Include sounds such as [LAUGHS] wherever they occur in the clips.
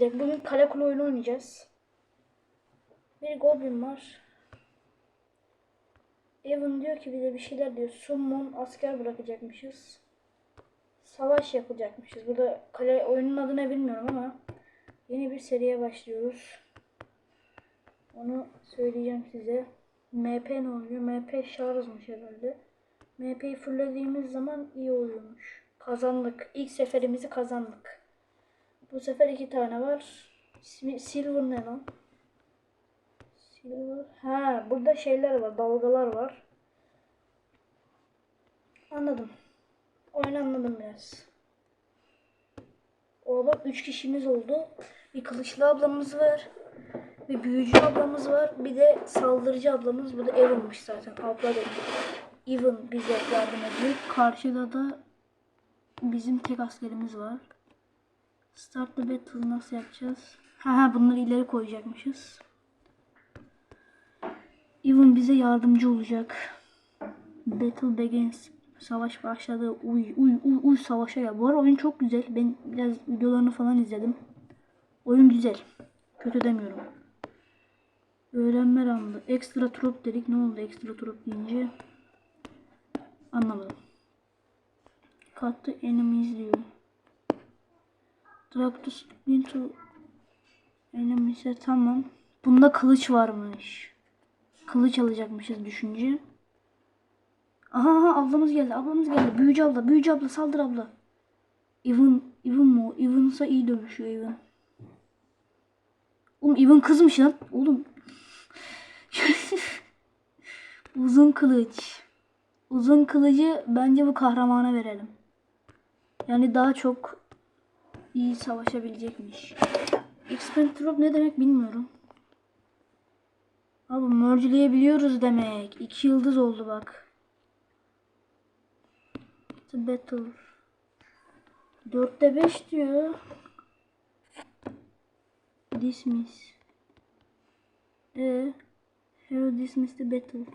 dakika. Bugün kale kule oyunu oynayacağız. Bir goblin var. Evan diyor ki bize bir şeyler diyor. Summon asker bırakacakmışız. Savaş yapacakmışız. Burada kale oyunun adı ne bilmiyorum ama yeni bir seriye başlıyoruz. Onu söyleyeceğim size. MP ne oluyor? MP şarjmış herhalde. MP'yi fullediğimiz zaman iyi oluyormuş. Kazandık. İlk seferimizi kazandık. Bu sefer iki tane var. Silver ne lan? Silver. Ha, burada şeyler var, dalgalar var. Anladım. Oyunu anladım biraz. O bak 3 kişimiz oldu. Bir kılıçlı ablamız var. Bir büyücü ablamız var. Bir de saldırıcı ablamız. Bu da Evan'mış zaten. Abla dedim. Evan bize yardım ediyor. Karşıda da bizim tek askerimiz var. Start the battle nasıl yapacağız? Ha bunları ileri koyacakmışız. Evan bize yardımcı olacak. Battle begins. Savaş başladı. Uy uy uy uy savaşa ya. Bu arada oyun çok güzel. Ben biraz videolarını falan izledim. Oyun güzel. Kötü demiyorum. Öğrenme randı. Ekstra trop dedik. Ne oldu ekstra trop deyince? Anlamadım. Cut the enemies diyor. Drag to into enemies tamam. Bunda kılıç varmış. Kılıç alacakmışız düşünce. Aha, aha ablamız geldi. Ablamız geldi. Büyücü abla. Büyücü abla saldır abla. Even, Even mu? Even'sa iyi dövüşüyor Even. Oğlum Even kızmış lan. Oğlum. [LAUGHS] Uzun kılıç. Uzun kılıcı bence bu kahramana verelim. Yani daha çok iyi savaşabilecekmiş. Expand drop ne demek bilmiyorum. Abi merge'leyebiliyoruz demek. İki yıldız oldu bak. The battle. Dörtte beş diyor. Dismiss. E Hero dismiss the battle.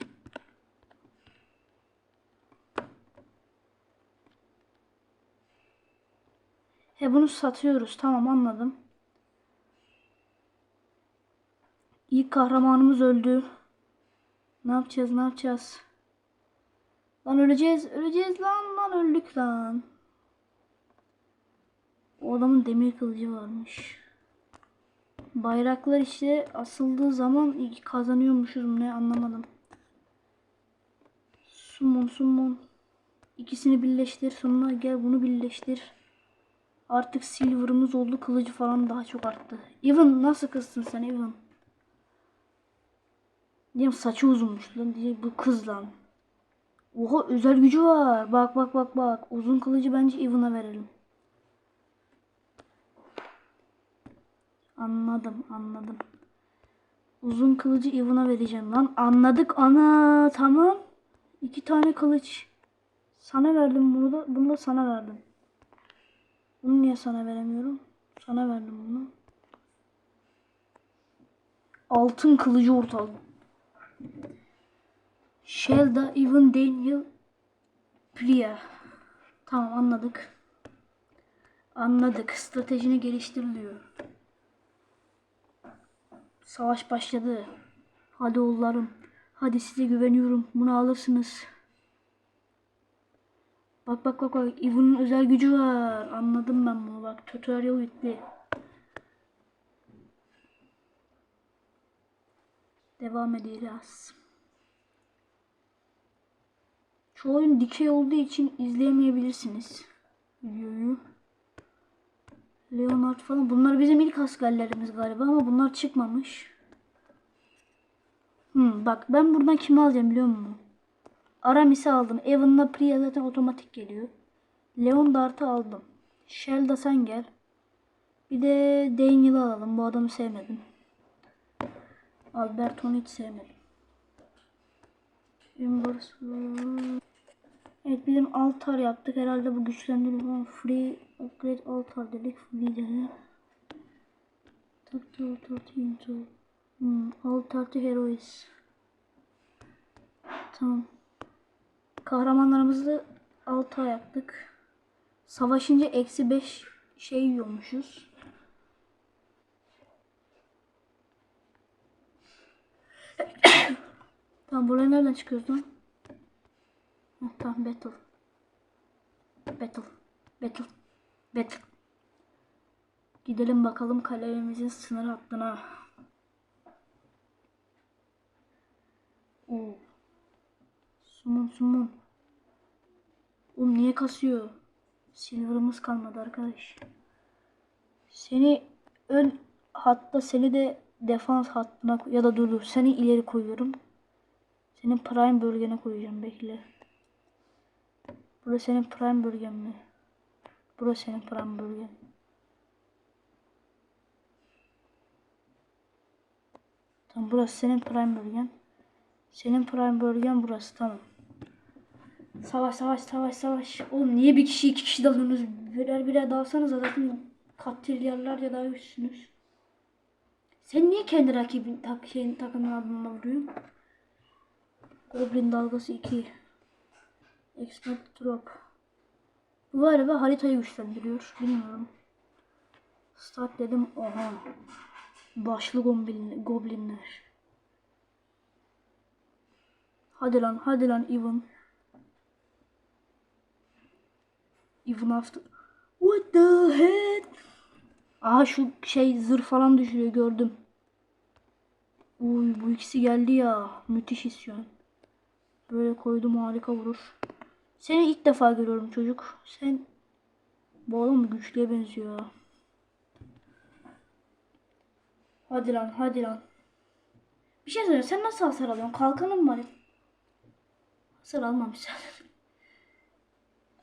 He bunu satıyoruz. Tamam anladım. İlk kahramanımız öldü. Ne yapacağız? Ne yapacağız? Lan öleceğiz. Öleceğiz lan lan öldük lan. O adamın demir kılıcı varmış. Bayraklar işte asıldığı zaman kazanıyormuşuz ne anlamadım. Summon summon. İkisini birleştir. Sonra gel bunu birleştir. Artık silver'ımız oldu. Kılıcı falan daha çok arttı. Evan nasıl kızsın sen Evan? Diyem saçı uzunmuş lan diye bu kız lan. Oha özel gücü var. Bak bak bak bak. Uzun kılıcı bence Evan'a verelim. Anladım anladım. Uzun kılıcı Evan'a vereceğim lan. Anladık ana tamam. İki tane kılıç. Sana verdim bunu da bunu da sana verdim. Bunu niye sana veremiyorum? Sana verdim bunu. Altın kılıcı ortalık. Shelda, Evan, Daniel, Priya. Tamam anladık. Anladık. Stratejini geliştiriliyor. Savaş başladı. Hadi oğullarım. Hadi size güveniyorum. Bunu alırsınız. Bak bak bak bak. Evan'ın özel gücü var. Anladım ben bunu. Bak tutorial bitti. Devam edeceğiz. Şu oyun dikey olduğu için izleyemeyebilirsiniz videoyu. Leonard falan. Bunlar bizim ilk askerlerimiz galiba ama bunlar çıkmamış. Hmm, bak ben buradan kimi alacağım biliyor musun? Aramis'i aldım. Evan'la Priya zaten otomatik geliyor. Leon Dart'ı aldım. Shelda sen gel. Bir de Daniel'ı alalım. Bu adamı sevmedim. Alberto'nu hiç sevmedim. Evet bizim altar yaptık. Herhalde bu güçlendirme free upgrade altar dedik. Free dedi. Takti altar into. Hmm, altar to heroes. Tamam. Kahramanlarımızı 6 ayaktık. Savaşınca eksi 5 şey yiyormuşuz. [COUGHS] tamam buraya nereden çıkıyoruz lan? Heh, tamam battle. Battle. Battle. Battle. Gidelim bakalım kalelerimizin sınır hattına. Oo. Sumun sumun. Oğlum niye kasıyor? Silver'ımız kalmadı arkadaş. Seni ön hatta seni de defans hattına ya da dur dur seni ileri koyuyorum. Senin prime bölgene koyacağım bekle. Burası senin prime bölgen mi? Burası senin prime bölgen. Tamam burası senin prime bölgen. Senin prime bölgen burası tamam. Savaş savaş savaş savaş. Oğlum niye bir kişi iki kişi dalıyorsunuz? Birer birer dalsanız zaten katrilyarlarca üstünüz. Sen niye kendi rakibin tak, şeyin takımın adına vuruyorsun? Goblin dalgası 2. Expert drop. Bu galiba haritayı güçlendiriyor. Bilmiyorum. Start dedim. Oha. Başlı goblin, goblinler. Hadi lan hadi lan Ivan. Even after. What the heck? Aha şu şey zırh falan düşürüyor gördüm. Uy bu ikisi geldi ya. Müthiş isyan. Böyle koydum harika vurur. Seni ilk defa görüyorum çocuk. Sen bu adam güçlüye benziyor. Hadi lan hadi lan. Bir şey söyleyeyim sen nasıl hasar alıyorsun? Kalkanın var? Hasar almamışsın. [LAUGHS]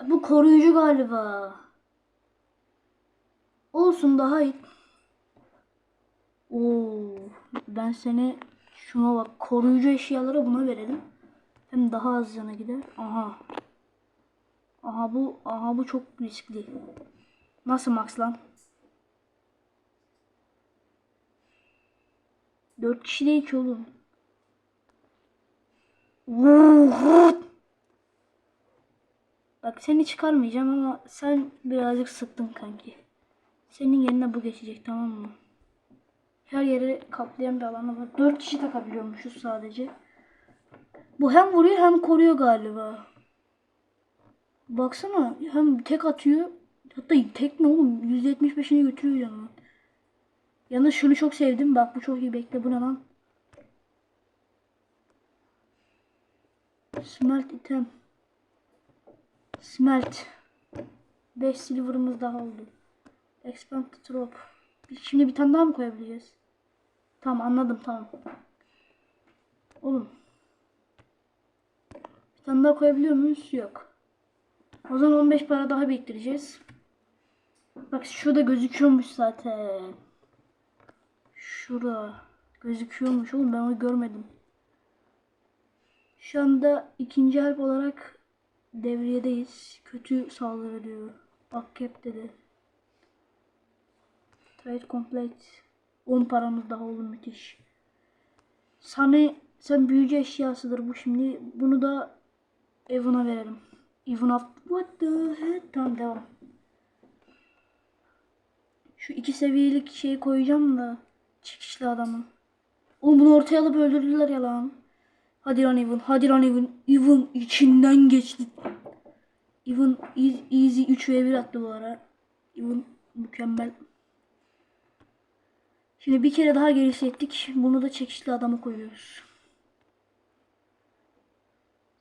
Bu koruyucu galiba. Olsun daha iyi. Oo, ben seni şuna bak koruyucu eşyaları buna verelim. Hem daha az yana gider. Aha. Aha bu aha bu çok riskli. Nasıl max lan? 4 kişi değil ki oğlum. Bak seni çıkarmayacağım ama sen birazcık sıktın kanki. Senin yerine bu geçecek tamam mı? Her yeri kaplayan bir alanı var. 4 kişi takabiliyormuşuz sadece. Bu hem vuruyor hem koruyor galiba. Baksana hem tek atıyor. Hatta tek ne oğlum? %75'ini götürüyor canım. Yalnız şunu çok sevdim. Bak bu çok iyi. Bekle bu ne lan? Smelt item. Smelt. 5 silver'ımız daha oldu. Expand drop. Şimdi bir tane daha mı koyabileceğiz? Tamam anladım tamam. Oğlum. Bir tane daha koyabiliyor muyuz? Yok. O zaman 15 para daha biriktireceğiz. Bak şurada gözüküyormuş zaten. Şurada gözüküyormuş oğlum ben onu görmedim. Şu anda ikinci harp olarak devriyedeyiz. Kötü saldırı diyor. Akkep dedi. Trade complete. 10 paramız daha oldu müthiş. Sana sen büyücü eşyasıdır bu şimdi. Bunu da Evan'a verelim. Evan what the heck? Tamam devam. Şu iki seviyelik şeyi koyacağım da çekişli adamı. Oğlum bunu ortaya alıp öldürdüler ya lan. Hadi lan Evan. Hadi lan Evan. Evan içinden geçti. Evan easy 3 v 1 attı bu ara. Evan mükemmel. Şimdi bir kere daha genişlettik. Bunu da çekişli adamı koyuyoruz.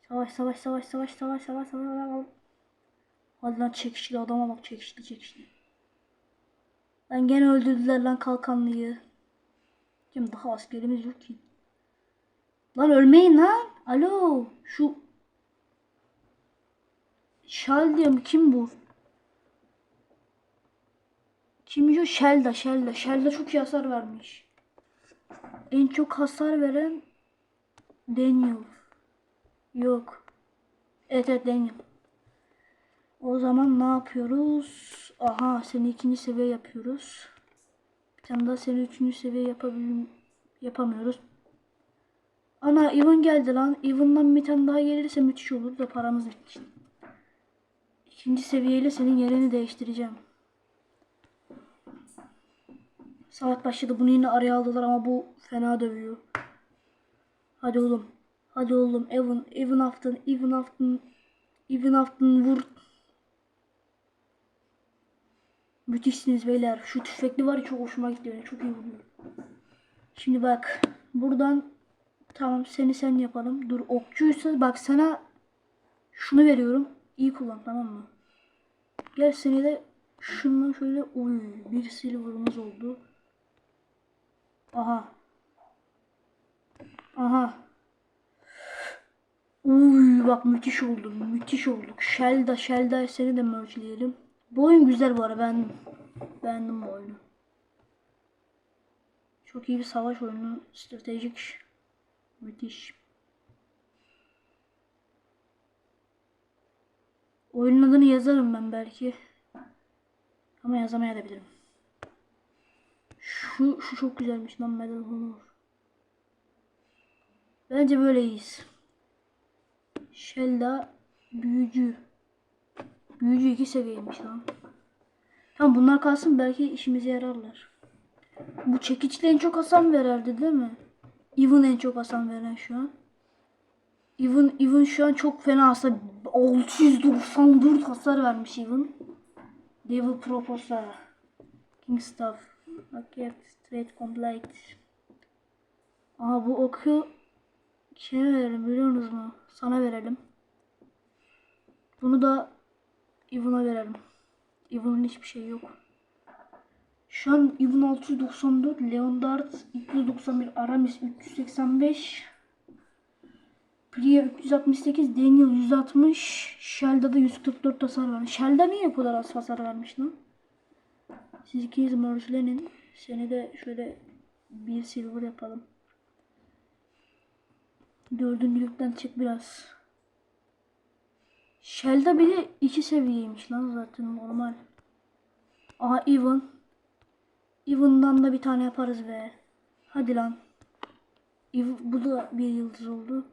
Savaş savaş savaş savaş savaş savaş savaş. Hadi lan çekişli adama bak çekişli çekişli. Lan gene öldürdüler lan kalkanlıyı. Şimdi daha askerimiz yok ki. Lan ölmeyin lan. Alo. Şu Şal diyorum kim bu? Kimmiş o? Shelda, Shelda. Shelda çok iyi hasar vermiş. En çok hasar veren Daniel. Yok. Evet evet Daniel. O zaman ne yapıyoruz? Aha seni ikinci seviye yapıyoruz. Bir tane daha seni üçüncü seviye yapabilir yapamıyoruz. Ana Ivan geldi lan. Ivan'dan bir tane daha gelirse müthiş olur da paramız bitti. İkinci seviyeyle senin yerini değiştireceğim. Saat başladı. Bunu yine araya aldılar ama bu fena dövüyor. Hadi oğlum. Hadi oğlum Evan, Evan Afton, Evan Afton, Evan Afton vur. Müthişsiniz beyler. Şu tüfekli var ya çok hoşuma gitti. benim, Çok iyi vuruyor. Şimdi bak. Buradan tamam seni sen yapalım. Dur okçuysa bak sana şunu veriyorum. İyi kullan tamam mı? Gel seni de şundan şöyle uy bir silver'ımız oldu. Aha. Aha. Uy bak müthiş oldu. Müthiş olduk. Shelda Shelda seni de merchleyelim. Bu oyun güzel bu arada. Ben beğendim bu oyunu. Çok iyi bir savaş oyunu. Stratejik. Müthiş. Oyunun adını yazarım ben belki. Ama yazamayabilirim. Şu, şu çok güzelmiş lan Medal Honor. Bence böyleyiz. Shelda büyücü. Büyücü iki seviyeymiş lan. Tamam bunlar kalsın belki işimize yararlar. Bu çekiçle en çok hasar vererdi değil mi? Even en çok hasar veren şu an. Even, Even şu an çok fena hasar. 694 hasar vermiş Even. Devil Proposa. King Staff. Okay, straight complete. Aha bu oku kime verelim biliyorsunuz mu? Sana verelim. Bunu da Ivan'a verelim. Ivan'ın hiçbir şey yok. Şu an Ivan 694, Leondard 291, Aramis 385, Priya 368, Daniel 160, Shelda'da 144 hasar vermiş. Shelda niye bu kadar az hasar vermiş lan? Siz ikiniz merchlenin. Seni de şöyle bir silver yapalım. Dördüncülükten çık biraz. Shelda bir de iki seviyeymiş lan zaten normal. Aha Even. Even'dan da bir tane yaparız be. Hadi lan. Ev- bu da bir yıldız oldu.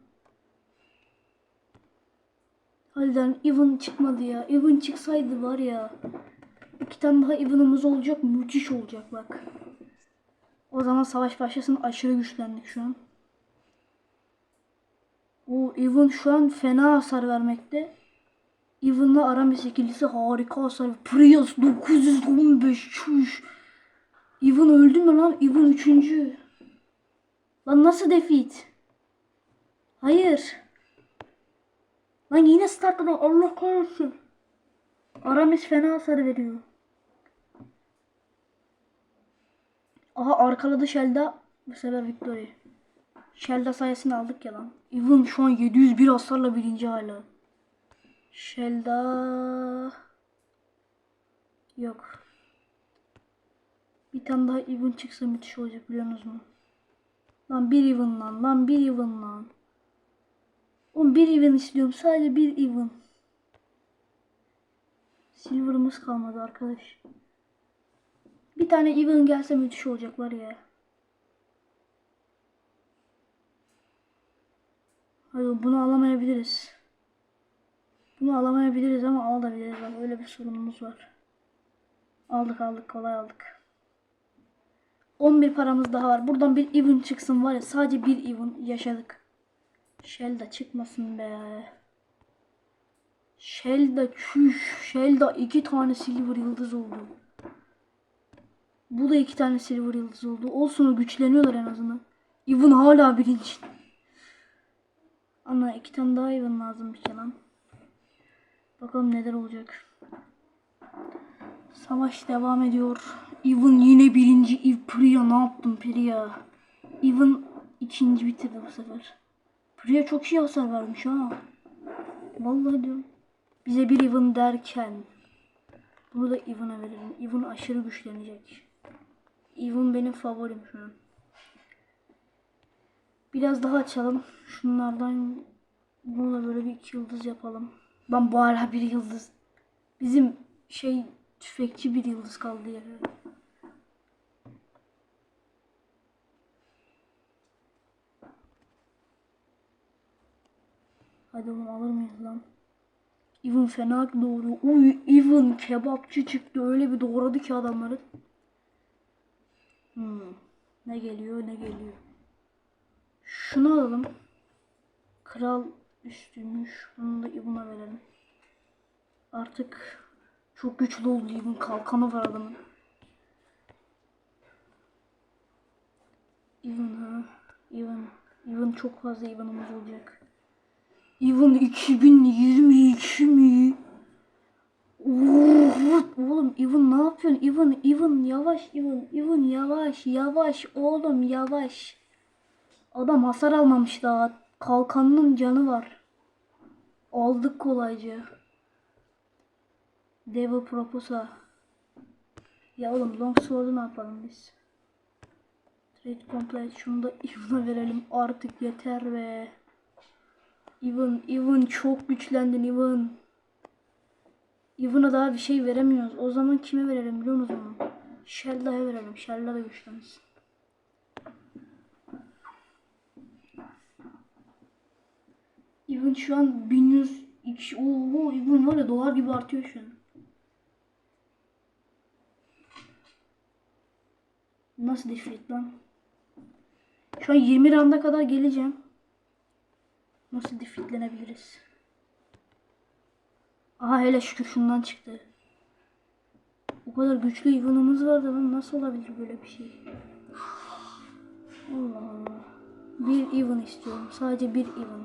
Hadi lan Even çıkmadı ya. Even çıksaydı var ya. İki tane daha Even'ımız olacak. Müthiş olacak bak. O zaman savaş başlasın aşırı güçlendik şu an. O Even şu an fena hasar vermekte. Even'la Aramis ikilisi harika hasar. Prius 915 çüş. Even öldü mü lan? Even üçüncü. Lan nasıl defeat? Hayır. Lan yine startladı. Allah kahretsin. Aramis fena hasar veriyor. Aha arkaladı Shelda. Bu sefer Victory. Shelda sayesinde aldık ya lan. Even şu an 701 hasarla birinci hala. Shelda... Yok. Bir tane daha even çıksa müthiş olacak biliyorsunuz mu? Lan bir even lan. Lan bir even lan. Oğlum bir even istiyorum. Sadece bir even. Silver'ımız kalmadı arkadaş. Bir tane even gelse müthiş olacak var ya. Hayır bunu alamayabiliriz. Bunu alamayabiliriz ama alabiliriz. Öyle bir sorunumuz var. Aldık aldık kolay aldık. 11 paramız daha var. Buradan bir even çıksın var ya sadece bir even yaşadık. Shelda çıkmasın be. Shelda çüş. Shelda iki tane silver yıldız oldu. Bu da iki tane silver yıldız oldu. Olsun güçleniyorlar en azından. Even hala birinci. Ama iki tane daha even lazım bir lan. Bakalım neler olacak. Savaş devam ediyor. Even yine birinci. Eve Priya ne yaptın Priya? Even ikinci bitirdi bu sefer. Priya çok iyi hasar vermiş ha. Vallahi diyorum. Bize bir Even derken. Bunu da Even'a verelim. Even aşırı güçlenecek. Even benim favorim şu an. Biraz daha açalım. Şunlardan bunu da böyle bir iki yıldız yapalım. Ben bu hala bir yıldız. Bizim şey tüfekçi bir yıldız kaldı ya. Hadi onu alır mıyız lan? Even fena doğru. Uy Even kebapçı çıktı. Öyle bir doğradı ki adamları. Hmm. Ne geliyor ne geliyor. Şunu alalım. Kral üstüymüş. Bunu da Ivan'a verelim. Artık çok güçlü oldu Ivan. Kalkanı var adamın. Ivan ha. Ivan. Ivan çok fazla Ivan'ımız olacak. Ivan 2022 mi? Oo, oğlum Ivan ne yapıyorsun? Ivan, Ivan yavaş Ivan, Ivan yavaş, yavaş oğlum yavaş. Adam hasar almamış daha. Kalkanının canı var. Aldık kolayca. Devil Proposa. Ya oğlum Long Sword'u ne yapalım biz? Trade Complete şunu da [LAUGHS] Ivan'a verelim artık yeter be. Ivan, Ivan çok güçlendin Ivan. Ivan'a daha bir şey veremiyoruz. O zaman kime verelim biliyor musunuz onu? Shelda'ya verelim. Shelda da güçlensin. Ivan şu an 1100 iki- Oo, Ivan var ya dolar gibi artıyor şu an. Nasıl defeat lan? Şu an 20 randa kadar geleceğim. Nasıl defeatlenebiliriz? Aha hele şükür şundan çıktı. O kadar güçlü Ivan'ımız vardı lan nasıl olabilir böyle bir şey? Allah Allah. Bir Ivan istiyorum. Sadece bir Ivan.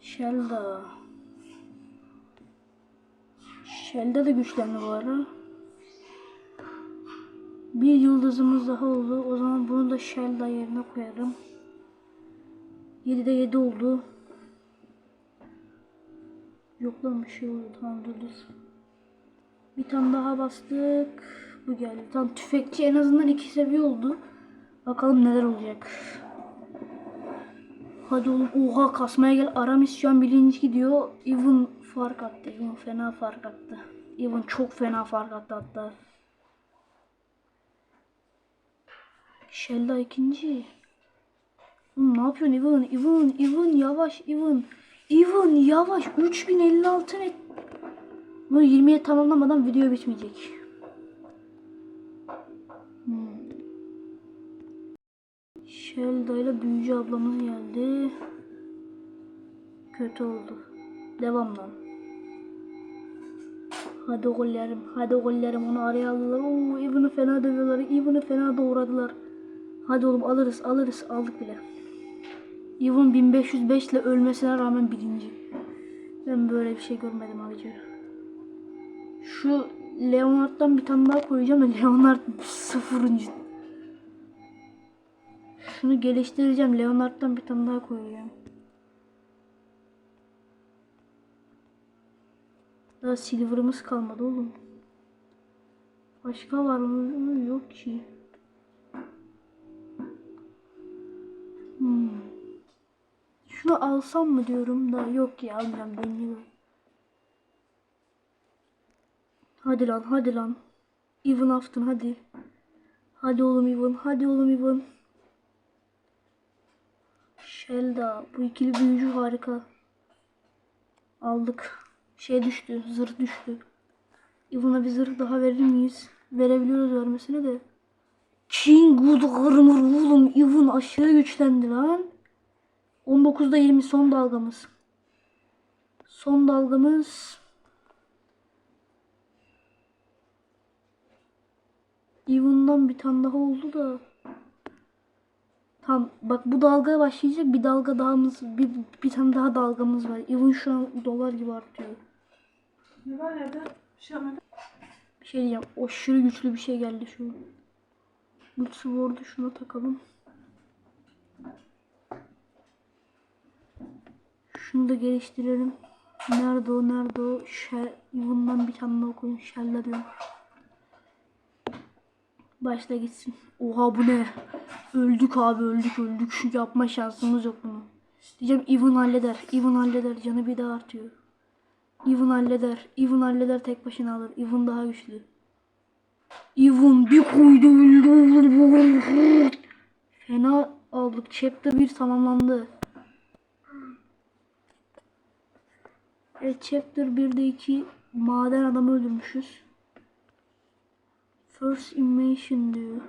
Shelda. Shelda da güçlendi bu ara. Bir yıldızımız daha oldu. O zaman bunu da Shelda yerine koyarım. 7'de 7 oldu. Yok bir şey oldu. Tamam dur dur. Bir tane daha bastık. Bu geldi. Tamam tüfekçi en azından iki seviye oldu. Bakalım neler olacak. Hadi oğlum oha kasmaya gel. Aramis şu an birinci gidiyor. Even fark attı. Even fena fark attı. Even çok fena fark attı hatta. Shelda ikinci. Oğlum ne yapıyorsun Ivan? Ivan, Ivan yavaş Ivan. Ivan yavaş 3056 net. Bunu 20'ye tamamlamadan video bitmeyecek. Hmm. İle büyücü ablamız geldi. Kötü oldu. Devam lan. Hadi gollerim, hadi gollerim onu araya aldılar. Oo, Ivan'ı fena dövüyorlar, Ivan'ı fena doğradılar. Hadi oğlum alırız, alırız, aldık bile. Ivan 1505 ile ölmesine rağmen birinci. Ben böyle bir şey görmedim abici. Şu Leonard'dan bir tane daha koyacağım da [LAUGHS] Leonard sıfırıncı. Şunu geliştireceğim. Leonard'dan bir tane daha koyacağım. Daha silver'ımız kalmadı oğlum. Başka var mı? Yok ki. Şunu alsam mı diyorum da yok ya almayacağım deniyorum. Hadi lan hadi lan. Even Afton hadi. Hadi oğlum Even hadi oğlum Even. Shelda bu ikili büyücü harika. Aldık. Şey düştü zırh düştü. Evan'a bir zırh daha verir miyiz? Verebiliyoruz vermesine de. King Good Armor oğlum Evan aşırı güçlendi lan. 19'da 20 son dalgamız. Son dalgamız. Evan'dan bir tane daha oldu da. Tamam bak bu dalgaya başlayacak bir dalga dağımız bir, bir tane daha dalgamız var. Even şu an dolar gibi artıyor. Ne var nerede? Bir şey yapmadım. Bir şey diyeceğim. Aşırı güçlü bir şey geldi şu. Good Sword'u şuna takalım. Şunu da geliştirelim. Nerede o nerede o? Shell, Even'dan bir tane daha koyun. Shell'la diyorum. Başla gitsin. Oha bu ne? Öldük abi öldük öldük. Şu yapma şansımız yok bunu. Diyeceğim Even halleder. Even halleder. Canı bir daha artıyor. Even halleder. Even halleder tek başına alır. Even daha güçlü. Even bir koydu öldü. Fena aldık. Chapter 1 tamamlandı. Evet Chapter 1'de 2 maden adamı öldürmüşüz. First Invasion diyor.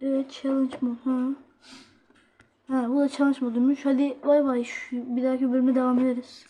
Evet challenge mod. Ha. Ha bu da challenge moduymuş. Hadi bay bay. Bir dahaki bölüme devam ederiz.